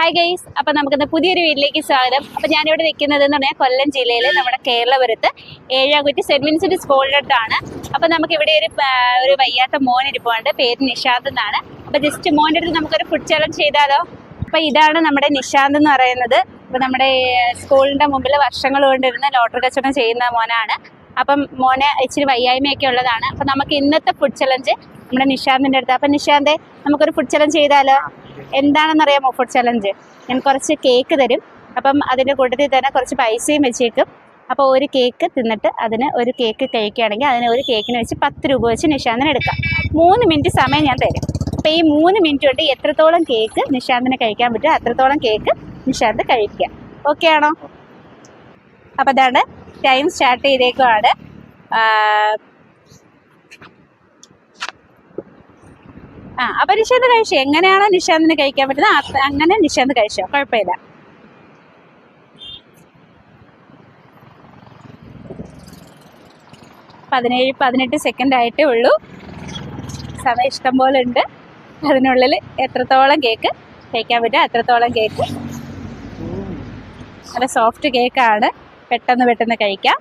Hi guys അപ്പം നമുക്കിന്ന് പുതിയൊരു വീട്ടിലേക്ക് സ്വാഗതം. അപ്പം ഞാനിവിടെ നിൽക്കുന്നത് എന്ന് പറഞ്ഞാൽ കൊല്ലം ജില്ലയിൽ നമ്മുടെ കേരളപുരത്ത് ഏഴാകുറ്റി സെന്റ് വിൻസെന്റ് സ്കൂളിന്റെ അടുത്താണ് അപ്പം നമുക്ക് ഇവിടെ ഒരു ഒരു വയ്യാത്ത മോൻ ഇരിപ്പുണ്ട്. പേര് നിഷാന്ത് എന്നാണ്. അപ്പം ജസ്റ്റ് മോന്റെ അടുത്ത് നമുക്കൊരു ഫുഡ് ചലഞ്ച് ചെയ്താലോ? അപ്പം ഇതാണ് നമ്മുടെ നിഷാന്ത് എന്ന് പറയുന്നത്. അപ്പം നമ്മുടെ സ്കൂളിന്റെ മുമ്പിൽ വർഷങ്ങൾ കൊണ്ടിരുന്ന ലോട്ടറി കച്ചവടം ചെയ്യുന്ന മോനാണ്. അപ്പം മോനെ ഇച്ചിരി വയ്യായ്മയൊക്കെ ഉള്ളതാണ്. അപ്പം നമുക്ക് ഇന്നത്തെ ഫുഡ് ചലഞ്ച് നമ്മുടെ നിഷാന്തിന്റെ അടുത്ത്. അപ്പം നിഷാന്തെ നമുക്കൊരു ഫുഡ് ചലഞ്ച് ചെയ്താലോ? എന്താണെന്നറിയാമോ ഫുഡ് ചലഞ്ച് ഞാൻ കുറച്ച് കേക്ക് തരും. അപ്പം അതിന്റെ കൂട്ടത്തിൽ തന്നെ കുറച്ച് പൈസയും വെച്ചേക്കും. അപ്പോൾ ഒരു കേക്ക് തിന്നിട്ട് അതിന് ഒരു കേക്ക് കഴിക്കുകയാണെങ്കിൽ അതിന് ഒരു കേക്കിന് വെച്ച് പത്ത് രൂപ വെച്ച് നിഷാന്തിന് എടുക്കാം. മൂന്ന് മിനിറ്റ് സമയം ഞാൻ തരും. അപ്പോൾ ഈ മൂന്ന് മിനിറ്റ് കൊണ്ട് എത്രത്തോളം കേക്ക് നിഷാന്തിന് കഴിക്കാൻ പറ്റുമോ അത്രത്തോളം കേക്ക് നിഷാന്ത് കഴിക്കുക. ഓക്കെ ആണോ? അപ്പോൾ അതാണ് ടൈം സ്റ്റാർട്ട് ചെയ്തേക്കുവാണ്. ആ, അപ്പൊ നിഷാന്ത് കഴിച്ചു? എങ്ങനെയാണോ നിഷാന്തിന് കഴിക്കാൻ പറ്റുന്നത്? അങ്ങനെ നിഷാന്ത് കഴിച്ചോ? കുഴപ്പമില്ല. പതിനേഴ് പതിനെട്ട് സെക്കൻഡ് ആയിട്ടേ ഉള്ളൂ. സമയം ഇഷ്ടം പോലെ ഉണ്ട് അതിനുള്ളിൽ എത്രത്തോളം കേക്ക് കഴിക്കാൻ പറ്റും അത്രത്തോളം കേക്ക് നല്ല സോഫ്റ്റ് കേക്കാണ് പെട്ടെന്ന് പെട്ടെന്ന് കഴിക്കാം.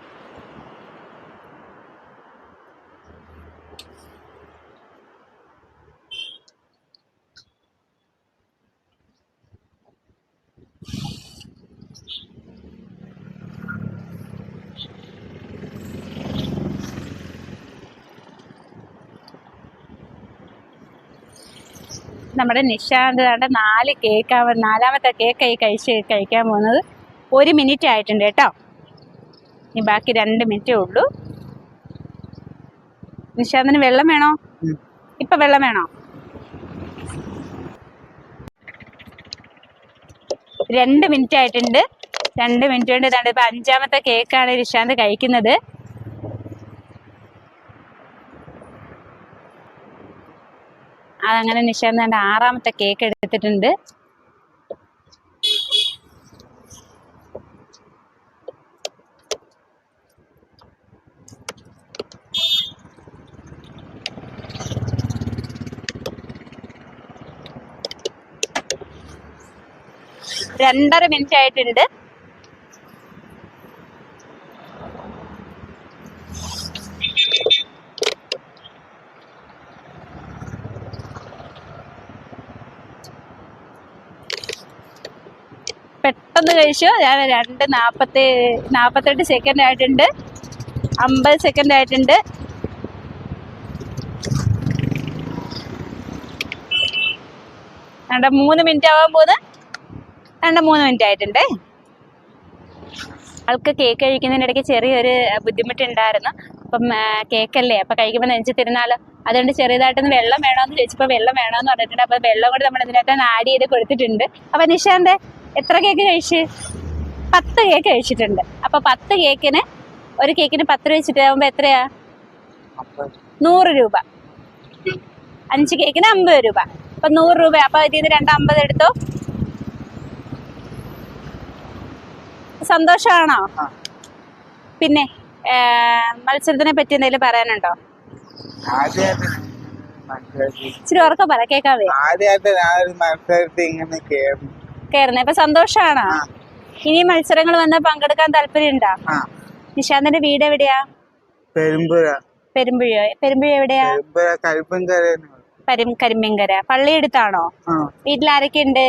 നമ്മുടെ നിശാന്ത് നാല് കേക്ക് നാലാമത്തെ കേക്കായി കഴിച്ച് കഴിക്കാൻ പോകുന്നത് ഒരു മിനിറ്റ് ആയിട്ടുണ്ട് കേട്ടോ. ഇനി ബാക്കി രണ്ട് മിനിറ്റേ ഉള്ളൂ. നിശാന്തിന് വെള്ളം വേണോ. ഇപ്പൊ വെള്ളം വേണോ? രണ്ട് മിനിറ്റ് ആയിട്ടുണ്ട്. രണ്ട് മിനിറ്റ് കൊണ്ട് ഇതാണ്ട് ഇപ്പൊ അഞ്ചാമത്തെ കേക്കാണ് നിശാന്ത് കഴിക്കുന്നത്. അതങ്ങനെ നിശാന്ത് കണ്ട ആറാമത്തെ കേക്ക് എടുത്തിട്ടുണ്ട്. രണ്ടര മിനിറ്റ് ആയിട്ടുണ്ട്. പെട്ടെന്ന് കഴിച്ചു? ഞാൻ രണ്ട് നാൽപ്പത്തി നാൽപ്പത്തെട്ട് സെക്കൻഡ് ആയിട്ടുണ്ട്. അമ്പത് സെക്കൻഡ് ആയിട്ടുണ്ട്. രണ്ട് മൂന്ന് മിനിറ്റ് ആവാൻ പോകുന്നത്? രണ്ട് മൂന്ന് മിനിറ്റ് ആയിട്ടുണ്ട്. ആൾക്ക് കേക്ക് കഴിക്കുന്നതിന്റെ ഇടയ്ക്ക് ചെറിയൊരു ബുദ്ധിമുട്ടുണ്ടായിരുന്നു. അപ്പം കേക്കല്ലേ അപ്പം കഴിക്കുമ്പോൾ നെഞ്ചു തിരുന്നാൾ അതുകൊണ്ട് ചെറിയതായിട്ടൊന്ന് വെള്ളം വേണമെന്ന് ചോദിച്ചപ്പോൾ വെള്ളം വേണമെന്ന് പറഞ്ഞിട്ടുണ്ട്. അപ്പോൾ വെള്ളം കൂടി നമ്മൾ ഇതിനകത്ത് ആഡ് ചെയ്ത് കൊടുത്തിട്ടുണ്ട്. അപ്പം നിഷാന്റെ എത്ര കേക്ക് കഴിച്ച്? പത്ത് കേക്ക് കഴിച്ചിട്ടുണ്ട്. അപ്പം പത്ത് കേക്കിന് ഒരു കേക്കിന് പത്ത് രൂപ വെച്ചിട്ട് ആകുമ്പോൾ എത്രയാ? നൂറ് രൂപ. അഞ്ച് കേക്കിന് അമ്പത് രൂപ. അപ്പം നൂറ് രൂപ. അപ്പം ഇതിൽ നിന്ന് രണ്ട് അമ്പത് എടുത്തോ? സന്തോഷമാണോ പിന്നെ മത്സരത്തിനെ പറ്റി എന്തെങ്കിലും പറയാനുണ്ടോ? ഇച്ചിരി ഉറക്കം പറ കേക്കാവേ സന്തോഷാണോ കേറുന്നു. ഇപ്പൊ ഇനി മത്സരങ്ങൾ വന്ന് പങ്കെടുക്കാൻ താല്പര്യമുണ്ടോ? നിശാന്തിന്റെ വീട് എവിടെയാ? പെരുമ്പുഴ. പെരുമ്പുഴ. പെരുമ്പുഴ എവിടെയാ? കരിമ്പിങ്കര പള്ളിയെടുത്താണോ ആ. വീട്ടിൽ ആരൊക്കെ ഉണ്ട്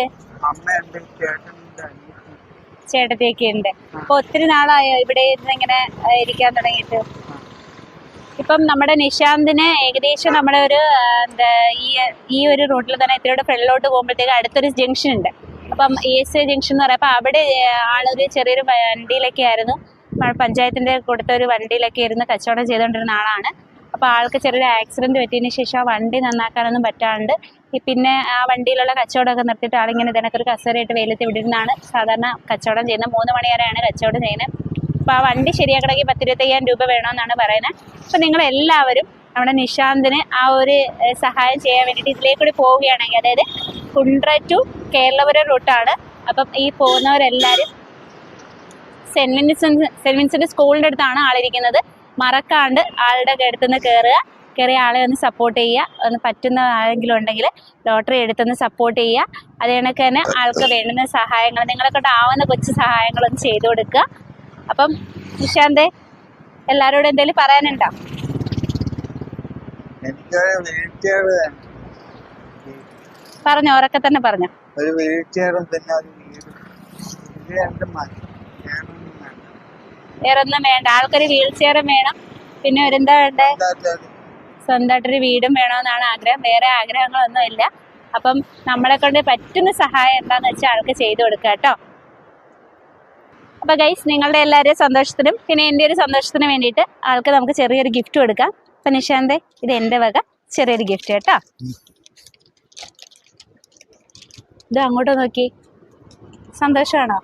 ചേട്ടത്തിയൊക്കെ ഉണ്ട്. അപ്പൊ ഒത്തിരി നാളായോ ഇവിടെ ഇങ്ങനെ ഇരിക്കാൻ തുടങ്ങിയിട്ട്? ഇപ്പം നമ്മുടെ നിശാന്തിന് ഏകദേശം നമ്മുടെ ഒരു എന്താ ഈ ഈ ഒരു റൂട്ടിൽ തന്നെ ഇത്തിരിയുടെ ഫ്രണ്ടിലോട്ട് പോകുമ്പോഴത്തേക്ക് അടുത്തൊരു ജംഗ്ഷൻ ഉണ്ട്. അപ്പം ഇ എസ് ഐ ജംഗ്ഷൻ എന്ന് പറയുമ്പോൾ അവിടെ ആളൊരു ചെറിയൊരു വണ്ടിയിലൊക്കെ ആയിരുന്നു. പഞ്ചായത്തിന്റെ കൊടുത്ത ഒരു വണ്ടിയിലൊക്കെ ഇരുന്ന് കച്ചവടം ചെയ്തുകൊണ്ടിരുന്ന ആളാണ്. അപ്പോൾ ആൾക്ക് ചെറിയൊരു ആക്സിഡന്റ് പറ്റിയതിന് ശേഷം ആ വണ്ടി നന്നാക്കാനൊന്നും പറ്റാണ്ട് പിന്നെ ആ വണ്ടിയിലുള്ള കച്ചവടമൊക്കെ നിർത്തിയിട്ട് ആളിങ്ങനെ ഇതിനൊക്കെ കസേരയിട്ട് വെയിലത്ത് വിടുന്നതാണ് സാധാരണ കച്ചവടം ചെയ്യുന്നത്. മൂന്ന് മണി കച്ചവടം ചെയ്യുന്നത്. അപ്പോൾ ആ വണ്ടി ശരിയാക്കണമെങ്കിൽ പത്തിരുപത്തയ്യായിരം രൂപ വേണമെന്നാണ് പറയുന്നത്. അപ്പോൾ നിങ്ങൾ എല്ലാവരും നമ്മുടെ നിശാന്തിന് ആ ഒരു സഹായം ചെയ്യാൻ വേണ്ടിയിട്ട് ഇതിലേക്ക് കൂടി പോവുകയാണെങ്കിൽ അതായത് കുണ്ട്ര ടു കേരളപുരം റൂട്ടാണ് അപ്പം ഈ പോകുന്നവരെല്ലാവരും സെന്റ് വിൻസെന്റ് സെന്റ് വിൻസെന്റ് സ്കൂളിന്റെ അടുത്താണ് ആളിരിക്കുന്നത്. മറക്കാണ്ട് ആളുടെ അടുത്ത് നിന്ന് കയറുക കയറി ആളെ ഒന്ന് സപ്പോർട്ട് ചെയ്യുക. ഒന്ന് പറ്റുന്ന ആരെങ്കിലും ഉണ്ടെങ്കിൽ ലോട്ടറി എടുത്തൊന്ന് സപ്പോർട്ട് ചെയ്യുക. അത് കണക്ക് തന്നെ ആൾക്ക് വേണ്ടുന്ന സഹായങ്ങൾ നിങ്ങളെ കൊണ്ടാവുന്ന കൊച്ചു സഹായങ്ങളൊന്ന് ചെയ്തു കൊടുക്കുക. അപ്പം നിശാന്തെ എല്ലാവരോടും എന്തെങ്കിലും പറയാനുണ്ടോ? പറഞ്ഞോ ഉറക്കെ തന്നെ പറഞ്ഞോ. ഒരു വീൽ തന്നെ പിന്നെ ഒരു വീടും ഇത് രണ്ടും വേണ്ട വേറെ ഒന്നും വേണ്ട. ആൾക്കൊരു വീൽ ചെയറും വേണം. പിന്നെ ഒരെന്താ വേണ്ടേ? സ്വന്തമായിട്ടൊരു വീടും വേണമെന്നാണ് ആഗ്രഹം. വേറെ ആഗ്രഹങ്ങളൊന്നും ഇല്ല. അപ്പം നമ്മളെ കൊണ്ട് പറ്റുന്ന സഹായം എന്താന്ന് വെച്ചാൽ ആൾക്ക് ചെയ്തു കൊടുക്കുക കേട്ടോ അപ്പൊ ഗൈസ് നിങ്ങളുടെ എല്ലാവരുടെയും സന്തോഷത്തിനും പിന്നെ എന്റെ ഒരു സന്തോഷത്തിനും വേണ്ടിയിട്ട് ആൾക്ക് നമുക്ക് ചെറിയൊരു ഗിഫ്റ്റ് കൊടുക്കാം. അപ്പൊ നിശാന്തേ ഇത് എന്റെ വക. ചെറിയൊരു ഗിഫ്റ്റ് കേട്ടോ. ഇത് അങ്ങോട്ട് നോക്കി. സന്തോഷമാണോ